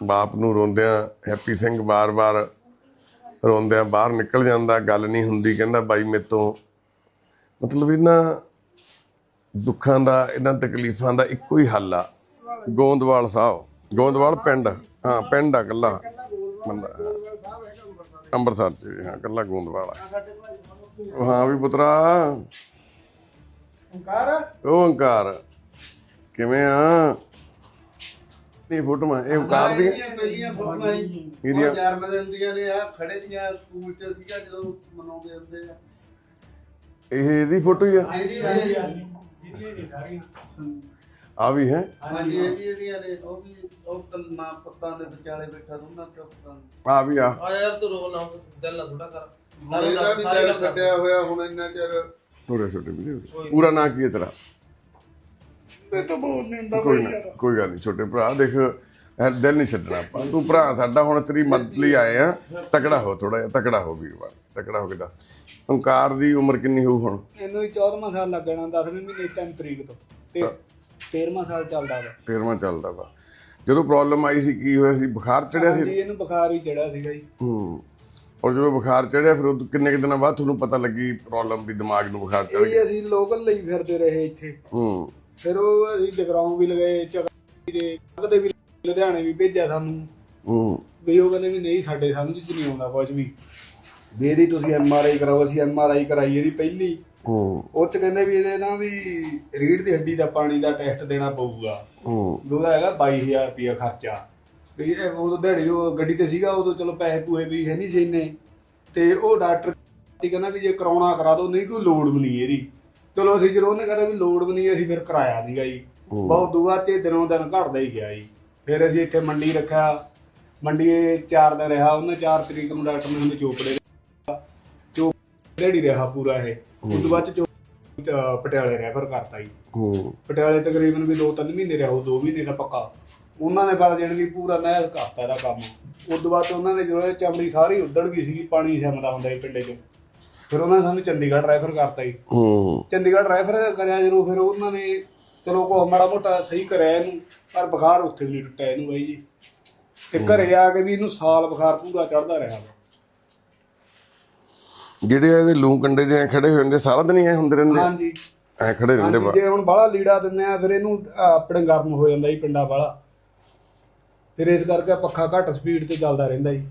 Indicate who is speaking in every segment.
Speaker 1: ਬਾਪ ਨੂੰ ਰੋਂਦਿਆਂ ਹੈਪੀ ਸਿੰਘ ਬਾਰ-ਬਾਰ ਰੋਂਦਿਆਂ ਬਾਹਰ ਨਿਕਲ ਜਾਂਦਾ ਗੱਲ ਨਹੀਂ ਹੁੰਦੀ ਕਹਿੰਦਾ ਬਾਈ ਮੇਰੇ ਤੋਂ। ਮਤਲਬ ਇਹਨਾਂ ਦੁੱਖਾਂ ਦਾ ਇਹਨਾਂ ਤਕਲੀਫਾਂ ਦਾ ਇੱਕੋ ਹੀ ਹੱਲ ਆ। ਗੋਂਦਵਾਲ ਸਾਹਿਬ ਗੋਂਦਵਾਲ ਪਿੰਡ ਹਾਂ ਪਿੰਡ ਆ ਕੱਲਾ ਬੰਦਾ ਅੰਮ੍ਰਿਤਸਰ ਚ ਹਾਂ ਕੱਲਾ ਗੋਂਦਵਾਲ ਆ। ਉਹ ਹਾਂ ਵੀ ਪੁੱਤਰਾ।
Speaker 2: ਓੰਕਾਰ?
Speaker 1: ਉਹ ਓੰਕਾਰ ਕਿਵੇਂ ਆ? ਇਹ ਫੋਟੋਆਂ ਇਹ ਓੰਕਾਰ ਦੀ
Speaker 2: ਇਹਦੀਆਂ ਪਹਿਲੀਆਂ ਫੋਟੋਆਂ ਹੀ।
Speaker 1: ਇਹਦੀਆਂ-
Speaker 2: ਉਹ ਜਨਮ ਦਿਨ ਦੀਆਂ ਨੇ ਆ ਖੜੇ ਦੀਆਂ ਸਕੂਲ ਚ ਸੀਗਾ ਜਦੋਂ ਮਨਾਉਂਦੇ ਹੁੰਦੇ ਆ।
Speaker 1: ਇਹ ਇਹਦੀ ਫੋਟੋ ਹੀ ਆ?
Speaker 2: ਇਹਦੀ ਇਹ
Speaker 1: ਆ। ਵੀ ਹੈ?
Speaker 2: ਹਾਂਜੀ ਇਹ ਵੀ ਇਹਦੀਆਂ ਨੇ ਉਹ ਵੀ ਉਹ ਕੱਲ ਮਾਂ ਪੁੱਤਾਂ ਦੇ ਵਿਚਾਲੇ ਬੈਠਾ ਦੋਨਾਂ ਪੁੱਤਾਂ ਦੇ।
Speaker 1: ਆ ਵੀ ਆ।
Speaker 3: ਆ ਯਾਰ ਤੂੰ ਰੋ ਨਾ ਦਿਲ ਨਾ ਥੋੜਾ ਕਰ।
Speaker 2: ਹੁਣ ਇਹਦਾ ਵੀ ਦਿਲ ਛੱਡਿਆ ਹੋਇਆ ਹੁਣ ਇੰਨਾ ਚਿਰ
Speaker 1: ਛੋਟੇ ਛੋਟੇ ਵੀਡੀਓ ਪੂਰਾ ਨਾਂ ਕੀ ਹੈ ਤੇਰਾ?
Speaker 2: ਇਹ ਤਾਂ ਬੋਲ ਨਹੀਂ ਹੁੰਦਾ
Speaker 1: ਕੋਈ ਨਾ ਕੋਈ ਗੱਲ ਨਹੀਂ ਛੋਟੇ ਭਰਾ ਦੇਖ ਇਹ ਦਿਲ ਨਹੀਂ ਛੱਡਣਾ ਆਪਾਂ। ਤੂੰ ਭਰਾ ਸਾਡਾ ਹੁਣ ਤੇਰੀ ਮਦਦ ਲਈ ਆਏ ਆ। ਤਕੜਾ ਹੋ ਥੋੜਾ ਜਿਹਾ ਤਕੜਾ ਹੋ ਵੀਰਵਾਰ ਤਕੜਾ ਹੋ ਕੇ ਦੱਸ। ਓੰਕਾਰ ਦੀ ਉਮਰ ਕਿੰਨੀ ਹੋਊ ਹੁਣ?
Speaker 4: ਇਹਨੂੰ ਹੀ 14ਵਾਂ ਸਾਲ ਲੱਗਣਾ 10ਵੇਂ ਮਹੀਨੇ 3 ਤਰੀਕ ਤੋਂ। ਤੇ 13ਵਾਂ ਸਾਲ ਚੱਲਦਾ ਵਾ।
Speaker 1: 13ਵਾਂ ਚੱਲਦਾ ਵਾ। ਜਦੋਂ ਪ੍ਰੋਬਲਮ ਆਈ ਸੀ ਕੀ ਹੋਇਆ ਸੀ? ਬੁਖਾਰ ਚੜਿਆ
Speaker 4: ਹਾਂਜੀ
Speaker 1: ਸੀ
Speaker 4: ਇਹਨੂੰ ਬੁਖਾਰ ਹੀ ਚੜਿਆ ਸੀਗਾ ਜੀ।
Speaker 1: ਹੂੰ। ਔਰ ਜਦੋਂ ਬੁਖਾਰ ਚੜਿਆ ਫਿਰ ਉਦੋਂ ਕਿੰਨੇ ਕੁ ਦਿਨਾਂ ਬਾਅਦ ਤੁਹਾਨੂੰ ਪਤਾ ਲੱਗੀ ਪ੍ਰੋਬਲਮ ਵੀ ਦਿਮਾਗ ਨੂੰ ਬੁਖਾਰ ਚੜ ਗਿਆ?
Speaker 4: ਇਹ ਅਸੀਂ ਲੋਕਲ ਲਈ ਫਿਰਦੇ ਰਹੇ ਇੱਥੇ।
Speaker 1: ਹੂੰ।
Speaker 4: ਫਿਰ ਉਹ ਅਸੀਂ ਜਗਰਾਉਂ ਵੀ ਲਗਾਏ ਚਕਰੀ ਦੇ ਕਦੇ ਵੀ ਲੁਧਿਆਣੇ ਵੀ ਭੇਜਿਆ ਸਾਨੂੰ।
Speaker 1: ਹੂੰ।
Speaker 4: ਵੀ ਉਹ ਕਹਿੰਦੇ ਵੀ ਨਹੀਂ ਸਾਡੇ ਸਮਝ 'ਚ ਨਹੀਂ ਆਉਂਦਾ ਕੁਝ ਵੀ। ਵੀ ਇਹਦੀ ਤੁਸੀਂ ਐਮ ਆਰ ਆਈ ਕਰਾਓ ਅਸੀਂ ਐਮ ਆਰ ਆਈ ਕਰਾਈ ਇਹਦੀ ਪਹਿਲੀ।
Speaker 1: ਹੂੰ।
Speaker 4: ਉਹ ਚ ਕਹਿੰਦੇ ਵੀ ਇਹਦੇ ਨਾ ਵੀ ਰੀੜ ਦੀ ਹੱਡੀ ਦਾ ਪਾਣੀ ਦਾ ਟੈਸਟ ਦੇਣਾ ਪਊਗਾ।
Speaker 1: ਹੂੰ।
Speaker 4: ਉਹਦਾ ਹੈਗਾ 22000 ਰੁਪਇਆ ਖਰਚਾ। ਵੀ ਇਹ ਉਦੋਂ ਦਿਹਾੜੀ ਉਹ ਗੱਡੀ ਤੇ ਸੀਗਾ ਉਦੋਂ ਚਲੋ ਪੈਸੇ ਪੂਏ ਵੀ ਹੈ ਨਹੀਂ ਸੀ ਇੰਨੇ। ਤੇ ਉਹ ਡਾਕਟਰ ਕਹਿੰਦਾ ਵੀ ਜੇ ਕਰਾਉਣਾ ਕਰਾ ਦੋ ਨਹੀਂ ਕੋਈ ਲੋੜ ਵੀ ਨਹੀਂ ਇਹਦੀ। ਚਲੋ ਅਸੀਂ ਜਦੋਂ ਉਹਨੇ ਕਹਿੰਦਾ ਵੀ ਲੋੜ ਵੀ ਨਹੀਂ ਅਸੀਂ ਫਿਰ ਕਰਾਇਆ ਨਹੀਂਗਾ ਜੀ। ਬਹੁਤ ਦੁਆ ਚ ਦਿਨੋਂ ਦਿਨ ਘਟਦਾ ਹੀ ਗਿਆ ਜੀ। ਫਿਰ ਅਸੀਂ ਇੱਥੇ ਮੰਡੀ ਰੱਖਿਆ। ਮੰਡੀ ਚਾਰ ਦਿਨ ਰਿਹਾ ਉਹਨੇ 4 ਤਰੀਕ ਨੂੰ ਡਾਕਟਰ ਨੇ ਉਹਨੂੰ ਚੋਪੜੇ ਚੋਪ ਦਿਹਾੜੀ ਰਿਹਾ ਪੂਰਾ ਇਹ। ਉਸ ਤੋਂ ਬਾਅਦ ਚ ਪਟਿਆਲੇ ਰੈਫਰ ਕਰਤਾ ਜੀ।
Speaker 1: ਹੂੰ।
Speaker 4: ਪਟਿਆਲੇ ਤਕਰੀਬਨ ਵੀ 2-3 ਮਹੀਨੇ ਰਿਹਾ ਉਹ 2 ਮਹੀਨੇ ਦਾ ਪੱਕਾ। ਉਹਨਾਂ ਨੇ ਬਾਅਦ ਜਾਣੀ ਕਿ ਪੂਰਾ ਨਹਿਰ ਕਰਤਾ ਇਹਦਾ ਕੰਮ। ਉਸ ਤੋਂ ਬਾਅਦ ਉਹਨਾਂ ਨੇ ਇਹ ਚਮੜੀ ਸਾਰੀ ਉੱਧੜ ਗਈ ਸੀ ਪਾਣੀ ਸਿਮਦਾ ਹੁੰਦਾ ਸੀ ਪਿੰਡੇ 'ਚ। ਫਿਰ ਉਹਨਾਂ ਨੇ ਸਾਨੂੰ ਚੰਡੀਗੜ੍ਹ ਰੈਫਰ ਕਰਤਾ ਜੀ।
Speaker 1: ਹੂੰ।
Speaker 4: ਚੰਡੀਗੜ੍ਹ ਰੈਫਰ ਕਰਿਆ ਜਦੋਂ ਫਿਰ ਉਹਨਾਂ ਨੇ ਚਲੋ ਕੋ ਮਾੜਾ ਮੋਟਾ ਸਹੀ ਕਰਿਆ ਇਹਨੂੰ ਪਰ ਬੁਖਾਰ ਉੱਥੇ ਵੀ ਨਹੀਂ ਟੁੱਟਿਆ ਇਹਨੂੰ ਬਾਈ ਜੀ। ਤੇ ਘਰੇ ਆ ਕੇ ਵੀ ਇਹਨੂੰ ਸਾਲ ਬੁਖਾਰ ਪੂਰਾ ਚੜਦਾ ਰਿਹਾ।
Speaker 1: ਜਿਹੜੇ ਇਹਦੇ ਲੂ ਕੰਡੇ ਜਿਹੇ ਖੜੇ ਹੋਏ ਹੁੰਦੇ ਸਾਰਾ ਦਿਨ ਹੀ ਐ ਹੁੰਦੇ ਰਹਿੰਦੇ
Speaker 4: ਹਾਂਜੀ।
Speaker 1: ਐ ਖੜੇ ਰਹਿੰਦੇ ਬਾ
Speaker 4: ਜੇ ਹੁਣ ਬਾਹਲਾ ਲੀੜਾ ਦਿੰਨੇ ਆ ਫਿਰ ਇਹਨੂੰ ਆਪਣੇ ਗਰਮ ਹੋ ਜਾਂਦਾ ਜੀ ਪਿੰਡਾ ਵਾਲਾ। ਫਿਰ ਇਸ ਕਰਕੇ ਪੱਖਾ ਘੱਟ ਸਪੀਡ ਤੇ ਚੱਲਦਾ ਰਹਿੰਦਾ ਜੀ।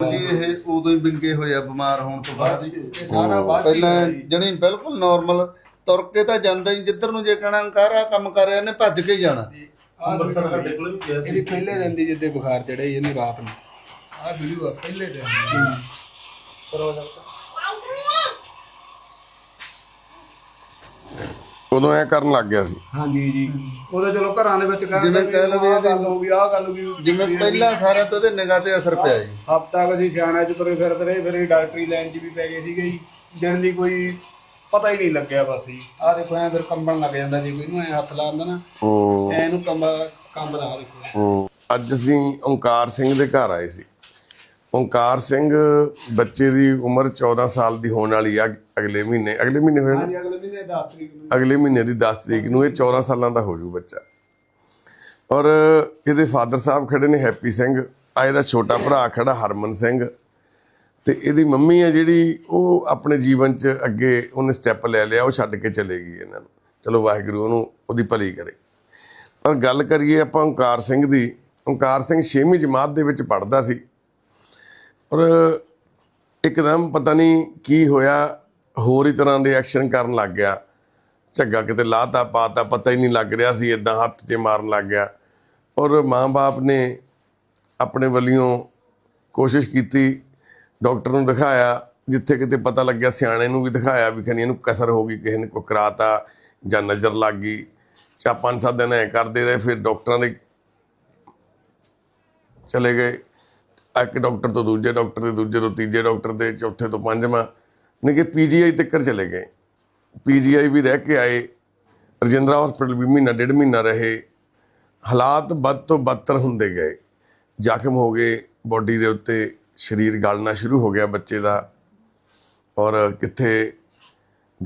Speaker 2: ਜੀ ਇਹ ਉਦੋਂ ਹੀ ਵਿੰਗੇ ਹੋਇਆ ਬਿਮਾਰ ਹੋਣ ਤੋਂ ਬਾਅਦ ਹੀ।
Speaker 4: ਇਹ ਸਾਰਾ ਬਾਅਦ
Speaker 2: ਪਹਿਲਾਂ। ਜਣੀ ਬਿਲਕੁਲ ਨਾਰਮਲ ਤੁਰ ਕੇ ਤਾਂ ਜਾਂਦਾ ਹੀ ਜਿੱਧਰ ਨੂੰ ਜੇ ਕਹਣਾ ਕਰ ਆ ਕੰਮ ਕਰ ਰਿਹਾ ਨੇ ਭੱਜ ਕੇ ਹੀ ਜਾਣਾ।
Speaker 3: ਅੰਮ੍ਰਿਤਸਰ ਸਾਡੇ ਕੋਲ ਵੀ ਗਿਆ
Speaker 4: ਇਹਦੀ ਪਹਿਲੇ ਦਿਨ ਦੀ ਜਿੱਦੇ ਬੁਖਾਰ ਚੜਿਆ ਇਹਨੂੰ ਰਾਤ ਨੂੰ। ਆਹ ਵੀਡੀਓ ਆ ਪਹਿਲੇ ਦਿਨ
Speaker 3: ਜਾਂਦਾ
Speaker 1: ਉਦੋਂ ਐ ਕਰਨ ਲੱਗ ਗਿਆ ਸੀ।
Speaker 4: ਹਾਂਜੀ ਜੀ। ਉਹਦਾ ਚਲੋ ਘਰਾਂ ਦੇ ਵਿੱਚ ਕਹਿੰਦੇ
Speaker 2: ਜਿਵੇਂ ਕਹਿ ਲਓ ਵੀ
Speaker 4: ਆਹ
Speaker 2: ਇਹਦੇ-
Speaker 4: ਗੱਲ ਹੋ ਗਈ ਆਹ ਗੱਲ ਹੋ ਗਈ
Speaker 2: ਜਿਵੇਂ ਪਹਿਲਾਂ ਸਾਰਿਆਂ ਤੋਂ ਉਹਦੇ ਨਿਗਾਹ ਤੇ ਅਸਰ ਪਿਆ ਜੀ।
Speaker 4: ਹਫਤਾ ਕੁ ਅਸੀਂ ਸਿਆਣਿਆਂ ਚ ਤੁਰੇ ਫਿਰਦੇ ਰਹੇ ਫਿਰ ਇਹ ਡਾਕਟਰੀ ਲਾਈਨ 'ਚ ਵੀ ਪੈ ਗਏ ਸੀਗੇ ਜੀ। ਜਣ ਦੀ ਕੋਈ ਪਤਾ ਹੀ ਨਹੀਂ ਲੱਗਿਆ ਬਸ ਜੀ। ਆਹ ਦੇਖੋ ਐ ਫਿਰ ਕੰਬਣ ਲੱਗ ਜਾਂਦਾ ਜੇ ਕੋਈ ਨੂੰ ਐ ਹੱਥ ਲਾਉਂਦਾ ਨਾ
Speaker 1: ਹੂੰ।
Speaker 4: ਐ ਇਹਨੂੰ ਕੰਬ ਕੰਬਦਾ ਆਹ ਦੇਖੋ
Speaker 1: ਹੂੰ। ਅੱਜ ਅਸੀਂ ਓਂਕਾਰ ਸਿੰਘ ਦੇ ਘਰ ਆਏ ਸੀ। ਓਂਕਾਰ ਸਿੰਘ ਬੱਚੇ ਦੀ ਉਮਰ 14 ਸਾਲ ਦੀ ਹੋਣ ਵਾਲੀ ਆ ਅਗਲੇ ਮਹੀਨੇ ਅਗਲੇ ਮਹੀਨੇ ਹੋਏ
Speaker 4: ਹਾਂਜੀ ਅਗਲੇ ਮਹੀਨੇ 10 ਤਰੀਕ ਨੂੰ।
Speaker 1: ਅਗਲੇ ਮਹੀਨੇ ਦੀ 10 ਤਰੀਕ ਨੂੰ ਇਹ 14 ਸਾਲਾਂ ਦਾ ਹੋ ਜੂ ਬੱਚਾ। ਔਰ ਇਹਦੇ ਫਾਦਰ ਸਾਹਿਬ ਖੜੇ ਨੇ ਹੈਪੀ ਸਿੰਘ ਆ ਇਹਦਾ ਛੋਟਾ ਭਰਾ ਖੜਾ ਹਰਮਨ ਸਿੰਘ। ਤੇ ਇਹਦੀ ਮੰਮੀ ਹੈ ਜਿਹੜੀ ਉਹ ਆਪਣੇ ਜੀਵਨ 'ਚ ਅੱਗੇ ਉਹਨੇ ਸਟੈਪ ਲੈ ਲਿਆ ਉਹ ਛੱਡ ਕੇ ਚਲੇ ਗਈ ਇਹਨਾਂ ਨੂੰ। ਚਲੋ ਵਾਹਿਗੁਰੂ ਉਹਨੂੰ ਉਹਦੀ ਭਲੀ ਕਰੇ। ਪਰ ਗੱਲ ਕਰੀਏ ਆਪਾਂ ਓਂਕਾਰ ਸਿੰਘ ਦੀ ਓਂਕਾਰ ਸਿੰਘ 6ਵੀਂ ਜਮਾਤ ਦੇ ਵਿੱਚ ਪੜ੍ਹਦਾ ਸੀ। ਔਰ ਇੱਕਦਮ ਪਤਾ ਨਹੀਂ ਕੀ ਹੋਇਆ, ਹੋਰ ਹੀ ਤਰ੍ਹਾਂ ਦੇ ਐਕਸ਼ਨ ਕਰਨ ਲੱਗ ਗਿਆ। ਝੱਗਾ ਕਿਤੇ ਲਾਤਾ ਪਾਤਾ, ਪਤਾ ਹੀ ਨਹੀਂ ਲੱਗ ਰਿਹਾ ਸੀ ਇਦਾਂ ਹੱਥ 'ਚ ਮਾਰਨ ਲੱਗ ਗਿਆ। ਔਰ ਮਾਂ-ਬਾਪ ਨੇ ਆਪਣੇ ਵੱਲੋਂ ਕੋਸ਼ਿਸ਼ ਕੀਤੀ, ਡਾਕਟਰ ਨੂੰ ਦਿਖਾਇਆ, ਜਿੱਥੇ ਕਿਤੇ ਪਤਾ ਲੱਗਿਆ ਸਿਆਣੇ ਨੂੰ ਵੀ ਦਿਖਾਇਆ ਵੀ ਖਨੀ ਇਹਨੂੰ ਕਸਰ ਹੋ ਗਈ, ਕਿਸੇ ਨੇ ਕੋਈ ਕਰਾਤਾ ਜਾਂ ਨਜ਼ਰ ਲੱਗ ਗਈ। ਚਾ ਪੰਜ ਸੱਤ ਦਿਨ ਐ ਕਰਦੇ ਰਹੇ, ਫਿਰ ਡਾਕਟਰਾਂ ਦੇ ਚਲੇ ਗਏ। ਇੱਕ ਡਾਕਟਰ ਤੋਂ ਦੂਜੇ ਡਾਕਟਰ ਦੇ, ਦੂਜੇ ਤੋਂ ਤੀਜੇ ਡਾਕਟਰ ਦੇ, ਚੌਥੇ ਤੋਂ ਪੰਜਵਾਂ। ਨਹੀਂ ਕਿ ਪੀਜੀਆਈ ਤੱਕ ਚਲੇ ਗਏ। ਪੀਜੀਆਈ ਵੀ ਰਹਿ ਕੇ ਆਏ। ਰਜਿੰਦਰਾ ਹਸਪੀਟਲ ਵੀ ਮਹੀਨਾ, ਡੇਢ ਮਹੀਨਾ ਰਹੇ। ਹਾਲਾਤ ਵੱਧ ਤੋਂ ਬਦਤਰ ਹੁੰਦੇ ਗਏ। ਜ਼ਖਮ ਹੋ ਗਏ ਬੋਡੀ ਦੇ ਉੱਤੇ। ਸਰੀਰ ਗਲਣਾ ਸ਼ੁਰੂ ਹੋ ਗਿਆ ਬੱਚੇ ਦਾ। ਔਰ ਕਿੱਥੇ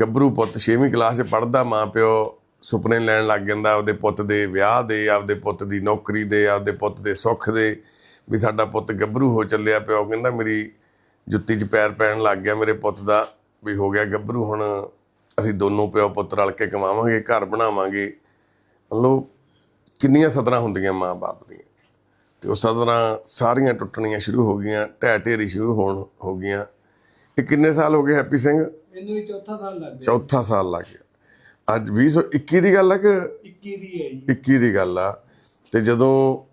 Speaker 1: ਗੱਭਰੂ ਪੁੱਤ 6ਵੀਂ ਕਲਾਸ 'ਚ ਪੜਦਾ ਮਾਂ ਪਿਓ ਸੁਪਨੇ ਲੈਣ ਲੱਗ ਜਾਂਦਾ ਆਪਦੇ ਪੁੱਤ ਦੇ ਵਿਆਹ ਦੇ, ਆਪਦੇ ਪੁੱਤ ਦੀ ਨੌਕਰੀ ਦੇ, ਆਪਦੇ ਪੁੱਤ ਦੇ ਸੁੱਖ ਦੇ। ਵੀ ਸਾਡਾ ਪੁੱਤ ਗੱਭਰੂ ਹੋ ਚੱਲਿਆ ਪਿਓ ਕਹਿੰਦਾ ਮੇਰੀ ਜੁੱਤੀ 'ਚ ਪੈਰ ਪੈਣ ਲੱਗ ਗਿਆ ਮੇਰੇ ਪੁੱਤ ਦਾ ਵੀ ਹੋ ਗਿਆ ਗੱਭਰੂ ਹੁਣ ਅਸੀਂ ਦੋਨੋਂ ਪਿਓ ਪੁੱਤ ਰਲ ਕੇ ਕਮਾਵਾਂਗੇ ਘਰ ਬਣਾਵਾਂਗੇ। ਮਤਲਬ ਕਿੰਨੀਆਂ ਸਦਰਾਂ ਹੁੰਦੀਆਂ ਮਾਂ-ਬਾਪ ਦੀਆਂ। ਤੇ ਉਹ ਸਦਰਾਂ ਸਾਰੀਆਂ ਟੁੱਟਣੀਆਂ ਸ਼ੁਰੂ ਹੋ ਗਈਆਂ ਢਹਿ ਢੇਰੀ ਸ਼ੁਰੂ ਹੋਣ ਹੋ ਗਈਆਂ। ਇਹ ਕਿੰਨੇ ਸਾਲ ਹੋ ਗਏ ਹੈਪੀ ਸਿੰਘ?
Speaker 4: ਹੀ ਚੌਥਾ ਸਾਲ ਲੱਗ ਗਿਆ।
Speaker 1: ਚੌਥਾ ਸਾਲ ਲੱਗ ਗਿਆ। ਅੱਜ 2021 ਦੀ ਗੱਲ ਹੈ ਕਿ
Speaker 4: 21 ਦੀ ਹੈ ਜੀ।
Speaker 1: 21 ਦੀ ਗੱਲ ਆ। ਤੇ ਜਦੋਂ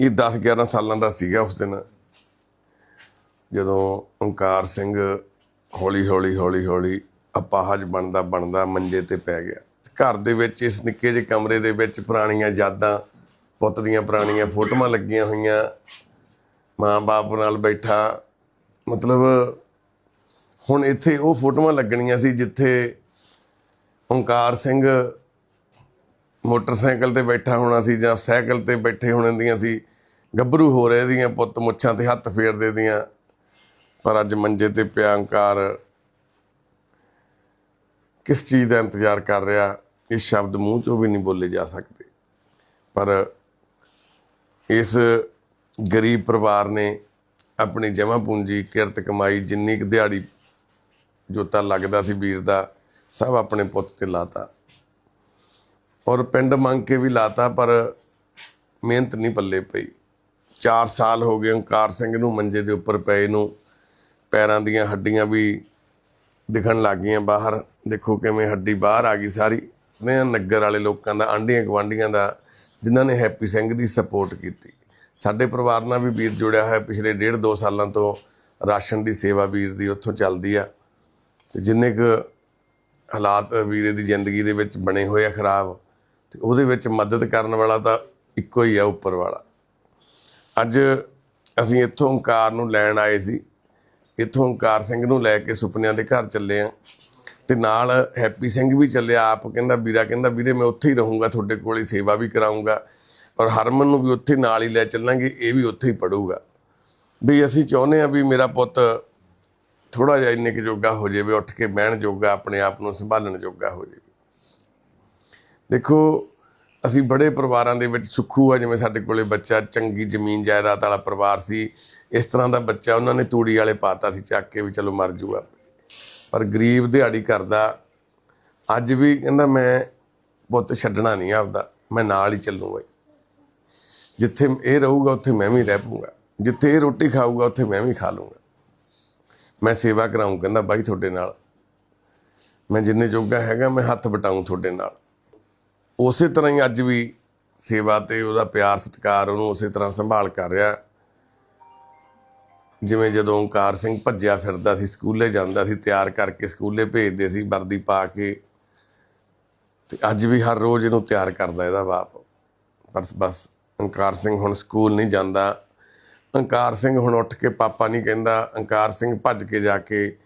Speaker 1: ਇਹ 10 11 ਸਾਲਾਂ ਦਾ ਸੀਗਾ ਉਸ ਦਿਨ। ਜਦੋਂ ਓਂਕਾਰ ਸਿੰਘ ਹੌਲੀ ਹੌਲੀ ਹੌਲੀ ਹੌਲੀ ਅਪਾਹਜ ਬਣਦਾ ਬਣਦਾ ਮੰਜੇ ਤੇ ਪੈ ਗਿਆ। ਘਰ ਦੇ ਵਿੱਚ ਇਸ ਨਿੱਕੇ ਜਿਹੇ ਕਮਰੇ ਦੇ ਵਿੱਚ ਪੁਰਾਣੀਆਂ ਯਾਦਾਂ, ਪੁੱਤ ਦੀਆਂ ਪੁਰਾਣੀਆਂ ਫੋਟੋਆਂ ਲੱਗੀਆਂ ਹੋਈਆਂ। ਮਾਂ-ਬਾਪ ਨਾਲ ਬੈਠਾ। ਮਤਲਬ ਹੁਣ ਇੱਥੇ ਉਹ ਫੋਟੋਆਂ ਲੱਗਣੀਆਂ ਸੀ ਜਿੱਥੇ ਓਂਕਾਰ ਸਿੰਘ ਮੋਟਰਸਾਈਕਲ ਤੇ ਬੈਠਾ ਹੋਣਾ ਸੀ ਜਾਂ ਸਾਈਕਲ ਤੇ ਬੈਠੇ ਹੋਣ ਦੀਆਂ ਸੀ, ਗੱਭਰੂ ਹੋ ਰਹੇ ਦੀਆਂ ਪੁੱਤ ਮੁੱਛਾਂ ਤੇ ਹੱਥ ਫੇਰਦੇ ਦੀਆਂ। ਪਰ ਅੱਜ ਮੰਜੇ ਤੇ ਪਿਆ ਓਂਕਾਰ ਕਿਸ ਚੀਜ਼ ਦਾ ਇੰਤਜ਼ਾਰ ਕਰ ਰਿਹਾ? ਇਹ ਸ਼ਬਦ ਮੂੰਹ ਚੋਂ ਵੀ ਨਹੀਂ ਬੋਲੇ ਜਾ ਸਕਦੇ। ਪਰ ਇਸ ਗਰੀਬ ਪਰਿਵਾਰ ਨੇ ਆਪਣੀ ਜਮ੍ਹਾਂ ਪੂੰਜੀ, ਕਿਰਤ ਕਮਾਈ, ਜਿੰਨੀ ਕੁ ਦਿਹਾੜੀ ਜੋਤਾ ਲੱਗਦਾ ਸੀ ਵੀਰ ਦਾ, ਸਭ ਆਪਣੇ ਪੁੱਤ ਤੇ ਲਾਤਾ। ਔਰ ਪਿੰਡ ਮੰਗ ਕੇ ਵੀ ਲਾਤਾ, ਪਰ ਮਿਹਨਤ ਨਹੀਂ ਪੱਲੇ ਪਈ। 4 ਸਾਲ ਹੋ ਗਏ, ਓਂਕਾਰ ਸਿੰਘ ਨੂੰ ਮੰਜੇ ਦੇ ਉੱਪਰ ਪਏ ਨੂੰ। ਪੈਰਾਂ ਦੀਆਂ ਹੱਡੀਆਂ ਵੀ ਦਿਖਣ ਲੱਗ ਗਈਆਂ ਬਾਹਰ। ਦੇਖੋ ਕਿਵੇਂ ਹੱਡੀ ਬਾਹਰ ਆ ਗਈ ਸਾਰੀ। ਨੇ ਨਗਰ ਵਾਲੇ ਲੋਕਾਂ ਦਾ, ਆਂਢੀਆਂ ਗਵਾਂਢੀਆਂ ਦਾ, ਜਿਨ੍ਹਾਂ ਨੇ ਹੈਪੀ ਸਿੰਘ ਦੀ ਸਪੋਰਟ ਕੀਤੀ। ਸਾਡੇ ਪਰਿਵਾਰ ਨਾਲ ਵੀ ਵੀਰ ਜੁੜਿਆ ਹੋਇਆ, ਪਿਛਲੇ ਡੇਢ ਦੋ ਸਾਲਾਂ ਤੋਂ ਰਾਸ਼ਨ ਦੀ ਸੇਵਾ ਵੀਰ ਦੀ ਉੱਥੋਂ ਚੱਲਦੀ ਆ। ਤੇ ਜਿੰਨੇ ਕੁ ਹਾਲਾਤ ਵੀਰੇ ਦੀ ਜ਼ਿੰਦਗੀ ਦੇ ਵਿੱਚ ਬਣੇ ਹੋਏ ਆ, ਖਰਾਬ ਤੇ ਉਹਦੇ ਵਿੱਚ ਮਦਦ ਕਰਨ ਵਾਲਾ ਤਾਂ ਇੱਕੋ ਹੀ ਆ ਉੱਪਰ ਵਾਲਾ। ਅੱਜ ਅਸੀਂ ਇੱਥੋਂ ਓਂਕਾਰ ਨੂੰ ਲੈਣ ਆਏ ਸੀ। ਇੱਥੋਂ ਓੰਕਾਰ ਸਿੰਘ ਨੂੰ ਲੈ ਕੇ ਸੁਪਨਿਆਂ ਦੇ ਘਰ ਚੱਲੇ ਆ। ਤੇ ਨਾਲ ਹੈਪੀ ਸਿੰਘ ਵੀ ਚੱਲਿਆ ਆਪ ਕਹਿੰਦਾ, ਵੀਰਾ ਕਹਿੰਦਾ, ਵੀਰੇ ਮੈਂ ਉੱਥੇ ਹੀ ਰਹੂੰਗਾ, ਤੁਹਾਡੇ ਕੋਲ ਹੀ ਸੇਵਾ ਵੀ ਕਰਾਉਂਗਾ। ਔਰ ਹਰਮਨ ਨੂੰ ਵੀ ਉੱਥੇ ਨਾਲ ਹੀ ਲੈ ਚੱਲਾਂਗੇ, ਇਹ ਵੀ ਉੱਥੇ ਹੀ ਪੜੂਗਾ ਵੀ ਅਸੀਂ ਚਾਹੁੰਦੇ ਆ ਵੀ ਮੇਰਾ ਪੁੱਤ ਥੋੜਾ ਜਿਹਾ ਇੰਨੇ ਕੁ ਜੋਗਾ ਹੋ ਜਾਵੇ, ਉੱਠ ਕੇ ਬਹਿਣ ਜੋਗਾ, ਆਪਣੇ ਆਪ ਨੂੰ ਸੰਭਾਲਣ ਜੋਗਾ ਹੋ ਜਾਵੇ। ਦੇਖੋ, ਅਸੀਂ ਬੜੇ ਪਰਿਵਾਰਾਂ ਦੇ ਵਿੱਚ ਸੁੱਖੂ ਆ, ਜਿਵੇਂ ਸਾਡੇ ਕੋਲੇ ਬੱਚਾ, ਚੰਗੀ ਜ਼ਮੀਨ, ਜਾਇਦਾਦ ਵਾਲਾ ਪਰਿਵਾਰ ਸੀ। ਇਸ ਤਰ੍ਹਾਂ ਦਾ ਬੱਚਾ ਉਹਨਾਂ ਨੇ ਤੂੜੀ ਵਾਲੇ ਪਾਤਾ ਸੀ, ਚੱਕ ਕੇ ਵੀ ਚਲੋ ਮਰ ਜੂਗਾ। ਪਰ ਗਰੀਬ ਦਿਹਾੜੀ ਕਰਦਾ, ਅੱਜ ਵੀ ਕਹਿੰਦਾ ਮੈਂ ਪੁੱਤ ਛੱਡਣਾ ਨਹੀਂ ਆਪਦਾ, ਮੈਂ ਨਾਲ ਹੀ ਚੱਲੂਗਾ ਜਿੱਥੇ ਇਹ ਰਹੂਗਾ, ਉੱਥੇ ਮੈਂ ਵੀ ਰਹਿ ਪੂੰਗਾ ਜਿੱਥੇ ਇਹ ਰੋਟੀ ਖਾਊਗਾ, ਉੱਥੇ ਮੈਂ ਵੀ ਖਾ ਲੂੰਗਾ ਮੈਂ ਸੇਵਾ ਕਰਾਉਂ ਕਹਿੰਦਾ ਬਾਈ ਤੁਹਾਡੇ ਨਾਲ। ਮੈਂ ਜਿੰਨੇ ਜੋਗਾ ਹੈਗਾ, ਮੈਂ ਹੱਥ ਵਟਾਉਂ ਤੁਹਾਡੇ ਨਾਲ। ਉਸੇ ਤਰ੍ਹਾਂ ਹੀ ਅੱਜ ਵੀ ਸੇਵਾ ਤੇ ਉਹਦਾ ਪਿਆਰ, ਸਤਿਕਾਰ ਉਹਨੂੰ ਉਸੇ ਤਰ੍ਹਾਂ ਸੰਭਾਲ ਕਰ ਰਿਹਾ। ਜਿਵੇਂ ਜਦੋਂ ਓਂਕਾਰ ਸਿੰਘ ਭੱਜਿਆ ਫਿਰਦਾ ਸੀ, ਸਕੂਲੇ ਜਾਂਦਾ ਸੀ, ਤਿਆਰ ਕਰਕੇ ਸਕੂਲੇ ਭੇਜਦੇ ਸੀ, ਵਰਦੀ ਪਾ ਕੇ। ਤੇ ਅੱਜ ਵੀ ਹਰ ਰੋਜ਼ ਇਹਨੂੰ ਤਿਆਰ ਕਰਦਾ ਇਹਦਾ ਬਾਪ। ਪਰ ਬਸ, ਓਂਕਾਰ ਸਿੰਘ ਹੁਣ ਸਕੂਲ ਨਹੀਂ ਜਾਂਦਾ। ਓਂਕਾਰ ਸਿੰਘ ਹੁਣ ਉੱਠ ਕੇ ਪਾਪਾ ਨਹੀਂ ਕਹਿੰਦਾ। ਓਂਕਾਰ ਸਿੰਘ ਭੱਜ ਕੇ ਜਾ ਕੇ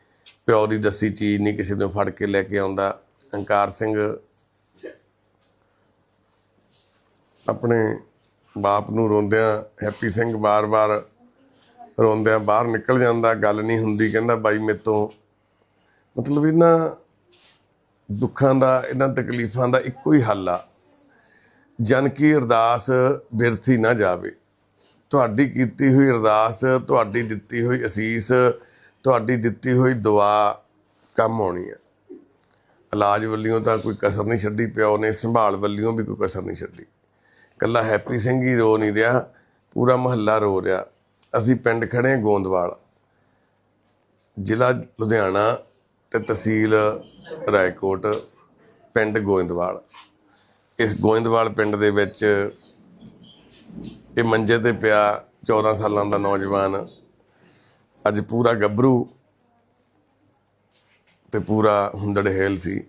Speaker 1: ਪਿਓ ਦੀ ਦੱਸੀ ਚੀਜ਼ ਨਹੀਂ ਕਿਸੇ ਤੋਂ ਫੜ ਕੇ ਲੈ ਕੇ ਆਉਂਦਾ। ਓਂਕਾਰ ਸਿੰਘ ਆਪਣੇ ਬਾਪ ਨੂੰ ਰੋਂਦਿਆਂ ਹੈਪੀ ਸਿੰਘ ਬਾਰ-ਬਾਰ ਰੋਂਦਿਆਂ ਬਾਹਰ ਨਿਕਲ ਜਾਂਦਾ, ਗੱਲ ਨਹੀਂ ਹੁੰਦੀ, ਕਹਿੰਦਾ ਬਾਈ ਮੇਰੇ ਤੋਂ ਮਤਲਬ ਇਹਨਾਂ ਦੁੱਖਾਂ ਦਾ, ਇਹਨਾਂ ਤਕਲੀਫਾਂ ਦਾ ਇੱਕੋ ਹੀ ਹੱਲ ਆ। ਜਨ ਕੀ ਅਰਦਾਸ ਬਿਰਥੀ ਨਾ ਜਾਵੇ। ਤੁਹਾਡੀ ਕੀਤੀ ਹੋਈ ਅਰਦਾਸ, ਤੁਹਾਡੀ ਦਿੱਤੀ ਹੋਈ ਅਸੀਸ, ਤੁਹਾਡੀ ਦਿੱਤੀ ਹੋਈ ਦੁਆ ਕੰਮ ਆਉਣੀ ਆ। ਇਲਾਜ ਵੱਲਿਓ ਤਾਂ ਕੋਈ ਕਸਰ ਨਹੀਂ ਛੱਡੀ ਪਿਓ ਨੇ ਸੰਭਾਲ ਵੱਲਿਓ ਵੀ ਕੋਈ ਕਸਰ ਨਹੀਂ ਛੱਡੀ। ਕੱਲਾ ਹੈਪੀ ਸਿੰਘ ਹੀ ਰੋ ਨਹੀਂ ਰਿਹਾ, ਪੂਰਾ ਮਹੱਲਾ ਰੋ ਰਿਹਾ। ਅਸੀਂ ਪਿੰਡ ਖੜੇ ਹਾਂ ਗੋਂਦਵਾਲ, ਜ਼ਿਲ੍ਹਾ ਲੁਧਿਆਣਾ ਤੇ ਤਹਿਸੀਲ ਰਾਏਕੋਟ, ਪਿੰਡ ਗੋਇੰਦਵਾਲ। ਇਸ ਗੋਇੰਦਵਾਲ ਪਿੰਡ ਦੇ ਵਿੱਚ ਇਹ ਮੰਜੇ ਤੇ ਪਿਆ 14 ਸਾਲਾਂ ਦਾ ਨੌਜਵਾਨ। ਅੱਜ ਪੂਰਾ ਗੱਭਰੂ ਤੇ ਪੂਰਾ ਹੁੰਦੜ ਹੇਲ ਸੀ।